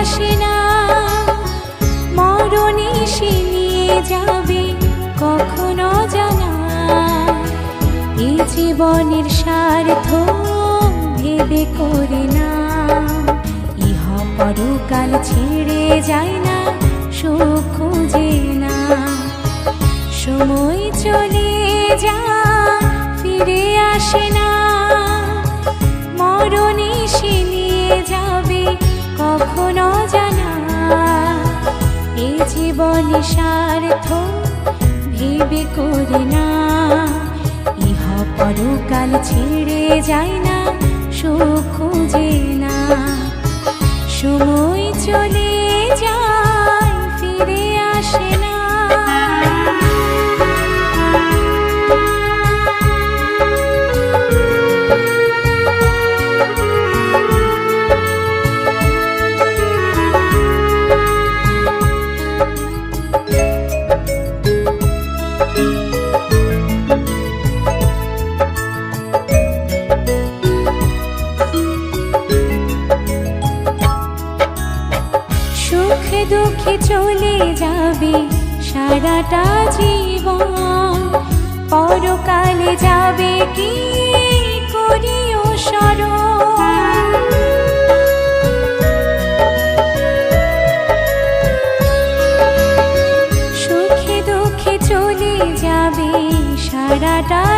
আসে না। মরণে সে নিয়ে যাবে, কখনো জানা। এই জীবনের স্বার্থ ভেবে করে না। ইহ পরকাল ছেড়ে যায় না, সুখ খুঁজে না। সময় চলে যায় ফিরে আসে না। মরণে সে জীবনে স্বার্থ ভেবে করে না। ইহা পরকাল ছেড়ে যায় না সুখ চলে যাবে সারাটা জীবন। পরকালে যাবে কি করিও স্মরণ। সুখে দুঃখে চলে যাবে সারাটা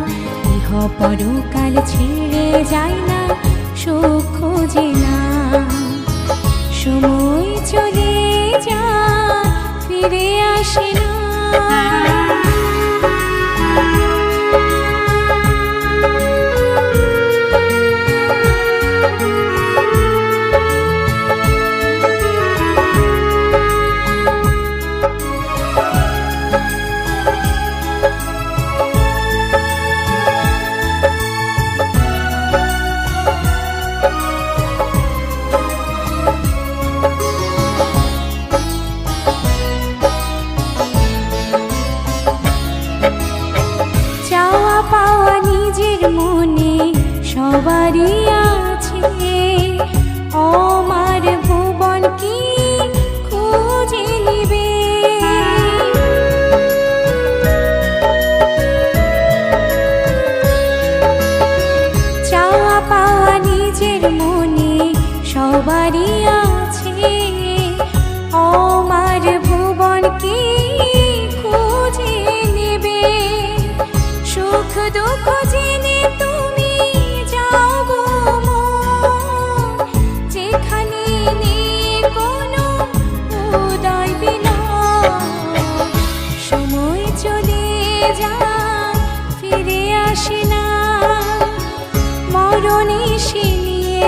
পরকাল ছেড়ে যায় না সুখ খোঁজে না। সময় চলে যা ফিরে আসে না। মনে সবারই আছে। আমার ভুবন কি খুঁজে নিজের সবারই আছে। আমার ভুবন কি খুঁজে নেবে? সুখ দুঃখ জেনে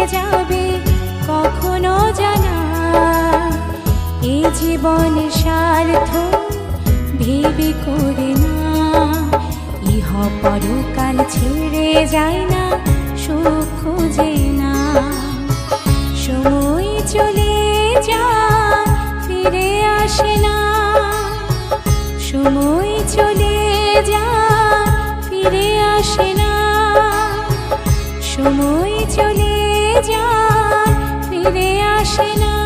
যাবে কখনো জানা। এ জীবনের স্বার্থ ভেবে করে না। ইহ পরকাল ছেড়ে যায় না, সুখ খুঁজে না। সময় চলে যায়, ফিরে আসে না। সময় চলে যায়, ফিরে আসে না। সময় চলে যায় ফিরে আসে না।